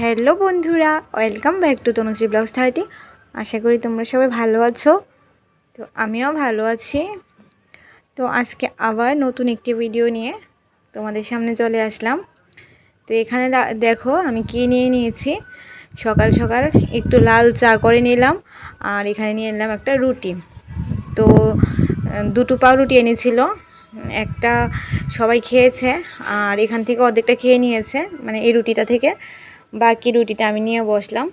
Hello বন্ধুরা, welcome back to Tanushree blogs thirty. আশা করি তোমরা সবাই ভালো আছো। তো আমিও ভালো আছি। তো আজকে আবার নতুন একটি ভিডিও নিয়ে তোমাদের সামনে চলে আসলাম। তো এখানে দেখো আমি কি নিয়ে নিয়েছি। সকাল সকাল একটু লাল চা করে নিলাম আর এখানে নিয়ে নিলাম একটা রুটি। তো দুটো পাউরুটি এনেছিল। একটা সবাই খেয়েছে আর এখান থেকে অর্ধেকটা খেয়ে নিয়েছে মানে এই রুটিটা থেকে। বাকি রুটিটা আমি নিয়ে বসলাম।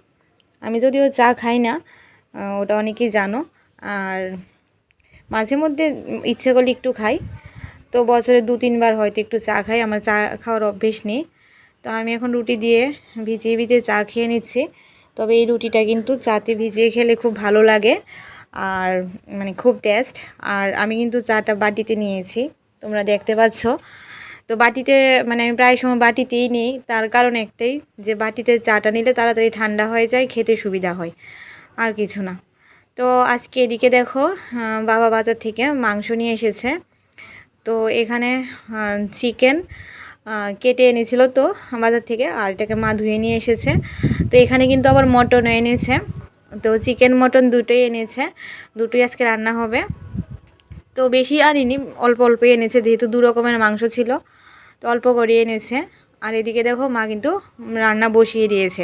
আমি যদিও চা খাই না ওটা অনেকেই জানো। আর মাঝে মধ্যে ইচ্ছে করলে একটু খাই। তো বছরে দু, তিনবার হয়তো একটু চা খাই, আমার চা খাওয়ার অভ্যেস নেই। তো আমি এখন রুটি দিয়ে ভিজিয়ে ভিজিয়ে চা খেয়ে নিচ্ছি। তবে এই রুটিটা কিন্তু চাতে ভিজিয়ে খেলে খুব ভালো লাগে আর মানে খুব টেস্ট আর আমি কিন্তু চাটা বাটিতে নিয়েছি, তোমরা দেখতে পাচ্ছ। তো বাটিতে মানে আমি প্রায় সময় বাটিতেই নিই। তার কারণ একটাই, যে বাটিতে চাটা নিলে তাড়াতাড়ি ঠান্ডা হয়ে যায়, খেতে সুবিধা হয়, আর কিছু না। তো আজকে এদিকে দেখো বাবা বাজার থেকে মাংস নিয়ে এসেছে। তো এখানে চিকেন কেটে এনেছিল তো বাজার থেকে, আর এটাকে মা ধুয়ে নিয়ে এসেছে। তো এখানে কিন্তু আবার মটন এনেছে। তো চিকেন, মটন দুটোই এনেছে। দুটোই আজকে রান্না হবে। তো বেশি আনিনি, অল্প অল্পই এনেছে, যেহেতু দু রকমের মাংস ছিল। অল্প করে এনেছে। আর এদিকে দেখো মা কিন্তু রান্না বসিয়ে দিয়েছে।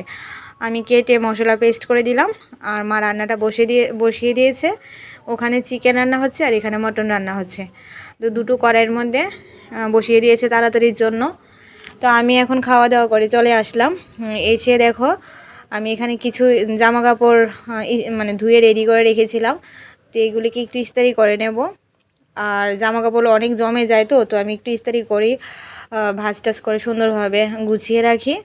আমি কেটে মশলা পেস্ট করে দিলাম। আর মা রান্নাটা বসিয়ে দিয়ে, বসিয়ে দিয়েছে। ওখানে চিকেন রান্না হচ্ছে আর এখানে মটন রান্না হচ্ছে। তো দুটো কড়াইয়ের মধ্যে বসিয়ে দিয়েছে তাড়াতাড়ির জন্য। তো আমি এখন খাওয়া দাওয়া করে চলে আসলাম। এসে দেখো আমি এখানে কিছু জামা কাপড় মানে ধুয়ে রেডি করে রেখেছিলাম। তো এইগুলিকে একটু ইস্তারি করে নেব। আর জামা কাপড় অনেক জমে যায় তো তো আমি একটু ইস্তারি করি। ভাঁজ টাজ করে সুন্দরভাবে গুছিয়ে রাখি।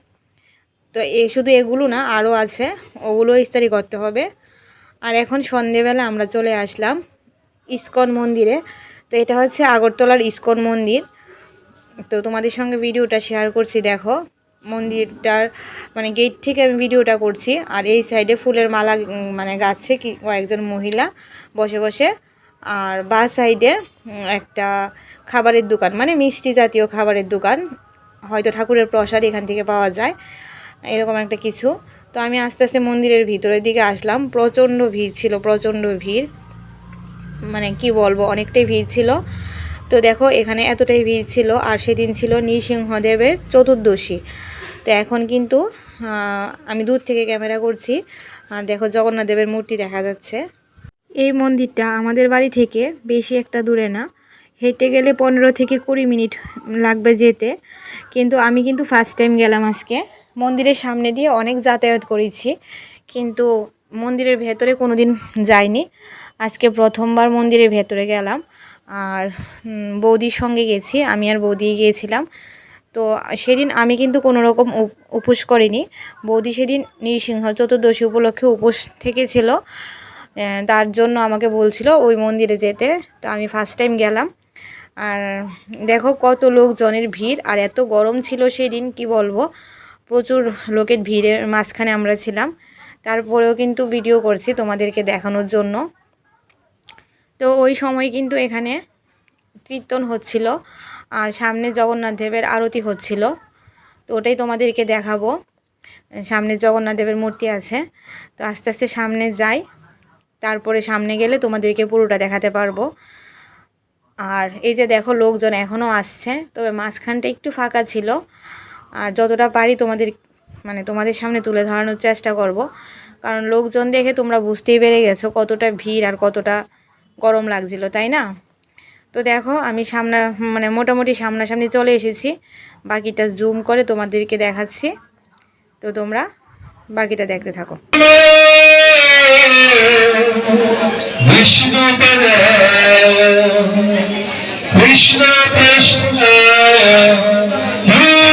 তো এ শুধু এগুলো না, আরও আছে। ওগুলো ইস্তারি করতে হবে। আর এখন সন্ধেবেলা আমরা চলে আসলাম ইস্কন মন্দিরে। তো এটা হচ্ছে আগরতলার ইস্কন মন্দির। তো তোমাদের সঙ্গে ভিডিওটা শেয়ার করছি, দেখো। মন্দিরটার মানে গেট থেকে আমি ভিডিওটা করছি। আর এই সাইডে ফুলের মালা মানে গাছে কি, কয়েকজন মহিলা বসে বসে আর বা সাইডে একটা খাবারের দোকান মানে মিষ্টি জাতীয় খাবারের দোকান। হয়তো ঠাকুরের প্রসাদ এখান থেকে পাওয়া যায়, এরকম একটা কিছু। তো আমি আস্তে আস্তে মন্দিরের ভিতরের দিকে আসলাম। প্রচণ্ড ভিড় ছিল, প্রচণ্ড ভিড়। মানে কি বলব, অনেকটাই ভিড় ছিল। তো দেখো, এখানে এতটাই ভিড় ছিল। আর সেদিন ছিল নৃসিংহদেবের চতুর্দশী। তো এখন কিন্তু আমি দূর থেকে ক্যামেরা করছি। আর দেখো, জগন্নাথ দেবের মূর্তি দেখা যাচ্ছে। এই মন্দিরটা আমাদের বাড়ি থেকে বেশি একটা দূরে না। হেঁটে গেলে পনেরো থেকে কুড়ি মিনিট লাগবে যেতে। কিন্তু আমি কিন্তু ফার্স্ট টাইম গেলাম আজকে। মন্দিরের সামনে দিয়ে অনেক যাতায়াত করেছি। কিন্তু মন্দিরের ভেতরে কোনো দিন যাইনি। আজকে প্রথমবার মন্দিরের ভেতরে গেলাম। আর বৌদির সঙ্গে গেছি। আমি আর বৌদি গিয়েছিলাম। তো সেদিন আমি কিন্তু কোনো রকম উপ- উপোস করিনি। বৌদি সেদিন নৃসিংহ চতুর্দশী উপলক্ষে উপোস থেকেছিল। তার জন্য আমাকে বলছিল ওই মন্দিরে যেতে। তো আমি ফার্স্ট টাইম গেলাম। আর দেখো কত লোকজনের ভিড়, আর এত গরম ছিল সেদিন, কি বলব? প্রচুর লোকের ভিড়ের মাঝখানে আমরা ছিলাম। তারপরেও কিন্তু ভিডিও করছি তোমাদেরকে দেখানোর জন্য। তো ওই সময় কিন্তু এখানে কীর্তন হচ্ছিল, আর সামনে জগন্নাথ দেবের আরতি হচ্ছিল। তো ওটাই তোমাদেরকে দেখাবো। সামনে জগন্নাথ দেবের মূর্তি আছে। তো আস্তে আস্তে সামনে যাই। তারপরে সামনে গেলে তোমাদেরকে পুরোটা দেখাতে পারব। আর এই যে দেখো লোকজন এখনও আসছে, তবে মাঝখানটা একটু ফাঁকা ছিল। আর যতটা পারি তোমাদের মানে তোমাদের সামনে তুলে ধরানোর চেষ্টা করব। কারণ লোকজন দেখে তোমরা বুঝতেই পেরে গেছো কতটা ভিড় আর কতটা গরম লাগছিল, তাই না? তো দেখো আমি সামনা মানে মোটামুটি সামনাসামনি চলে এসেছি। বাকিটা জুম করে তোমাদেরকে দেখাচ্ছি। তো তোমরা বাকিটা দেখতে থাকো। Vishnu Krishna Krishna Bhutale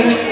Srimate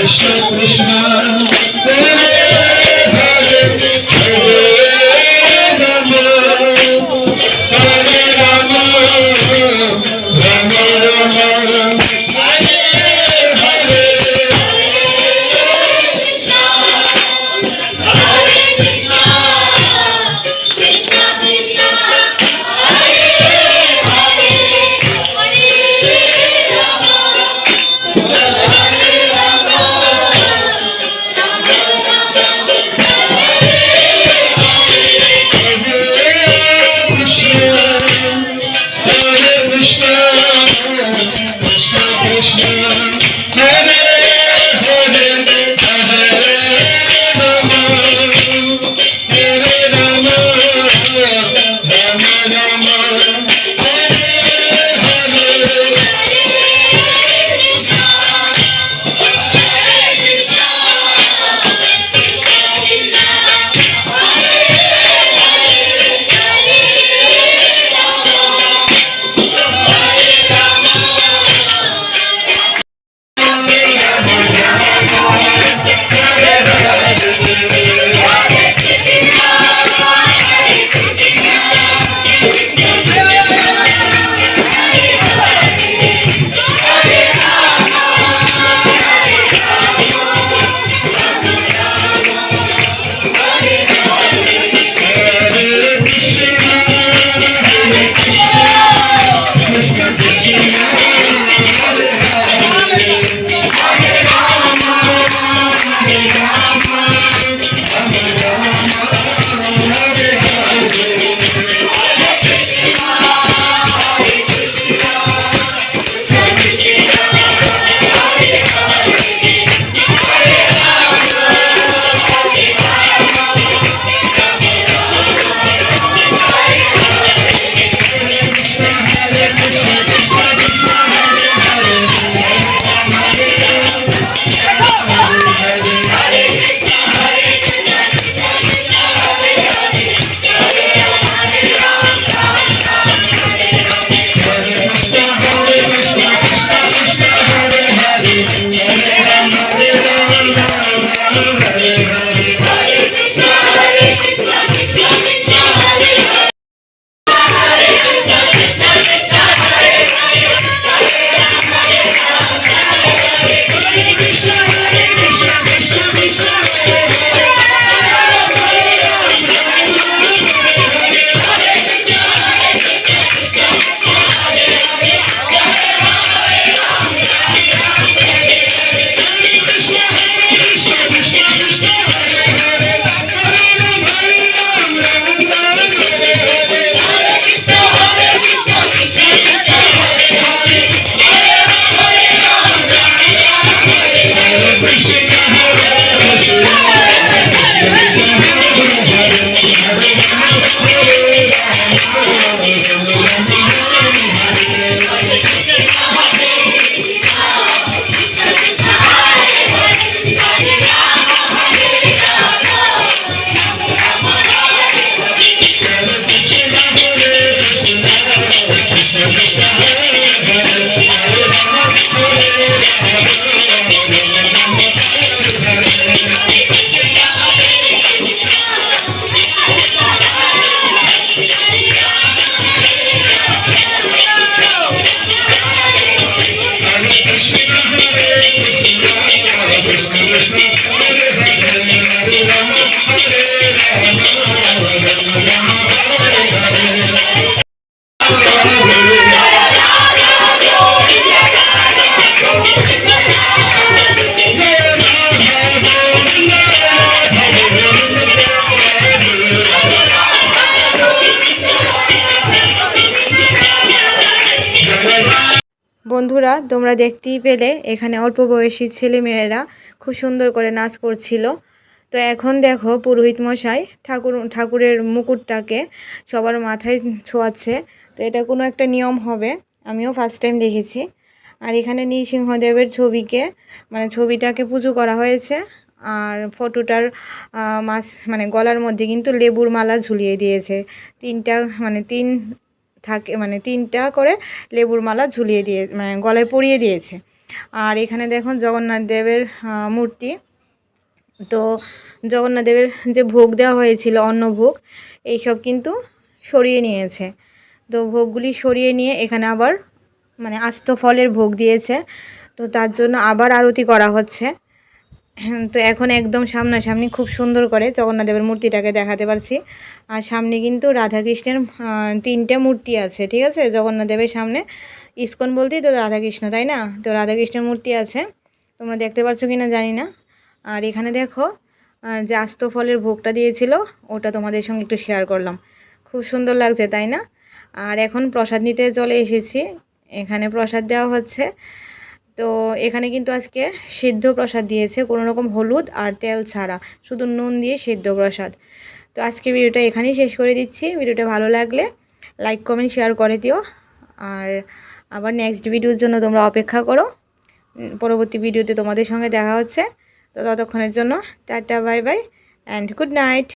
Krishna Krishna তোমরা দেখতেই পেলে, এখানে অল্প বয়সী ছেলে মেয়েরা খুব সুন্দর করে নাচ করছিল। তো এখন দেখো পুরোহিত মশাই ঠাকুর, ঠাকুরের মুকুটটাকে সবার মাথায় ছোঁয়াচ্ছে। তো এটা কোনো একটা নিয়ম হবে, আমিও ফার্স্ট টাইম দেখেছি। আর এখানে নৃসিংহদেবের ছবিকে মানে ছবিটাকে পুজো করা হয়েছে। আর ফটোটার মাছ মানে গলার মধ্যে কিন্তু লেবুর মালা ঝুলিয়ে দিয়েছে। তিনটা মানে তিন থাকে মানে তিনটা করে লেবুর মালা ঝুলিয়ে দিয়ে মানে গলায় পরিয়ে দিয়েছে। আর এখানে দেখুন জগন্নাথ দেবের মূর্তি। তো জগন্নাথ দেবের যে ভোগ দেওয়া হয়েছিল, অন্নভোগ, এইসব কিন্তু সরিয়ে নিয়েছে। তো ভোগগুলি সরিয়ে নিয়ে এখানে আবার মানে আস্ত ফলের ভোগ দিয়েছে। তো তার জন্য আবার আরতি করা হচ্ছে। তো এখন একদম সামনাসামনি খুব সুন্দর করে জগন্নাথ দেবের মূর্তিটাকে দেখাতে পারছি। আর সামনে কিন্তু রাধাকৃষ্ণের তিনটে মূর্তি আছে, ঠিক আছে? জগন্নাথদেবের সামনে ইস্কন বলতেই তো রাধাকৃষ্ণ, তাই না? তো রাধাকৃষ্ণের মূর্তি আছে। তোমরা দেখতে পাচ্ছ কি না জানি না। আর এখানে দেখো যে আস্ত ফলের ভোগটা দিয়েছিল, ওটা তোমাদের সঙ্গে একটু শেয়ার করলাম। খুব সুন্দর লাগছে, তাই না? আর এখন প্রসাদ নিতে চলে এসেছি। এখানে প্রসাদ দেওয়া হচ্ছে। তো এখানে কিন্তু আজকে সিদ্ধ প্রসাদ দিয়েছে, কোনো রকম হলুদ আর তেল ছাড়া, শুধু নুন দিয়ে সিদ্ধ প্রসাদ। তো আজকে ভিডিওটা এখানেই শেষ করে দিচ্ছি। ভিডিওটা ভালো লাগলে লাইক, কমেন্ট, শেয়ার করে দিও। আর আবার নেক্সট ভিডিওর জন্য তোমরা অপেক্ষা করো। পরবর্তী ভিডিওতে তোমাদের সঙ্গে দেখা হচ্ছে। তো ততক্ষণের জন্য tata, bye bye and good night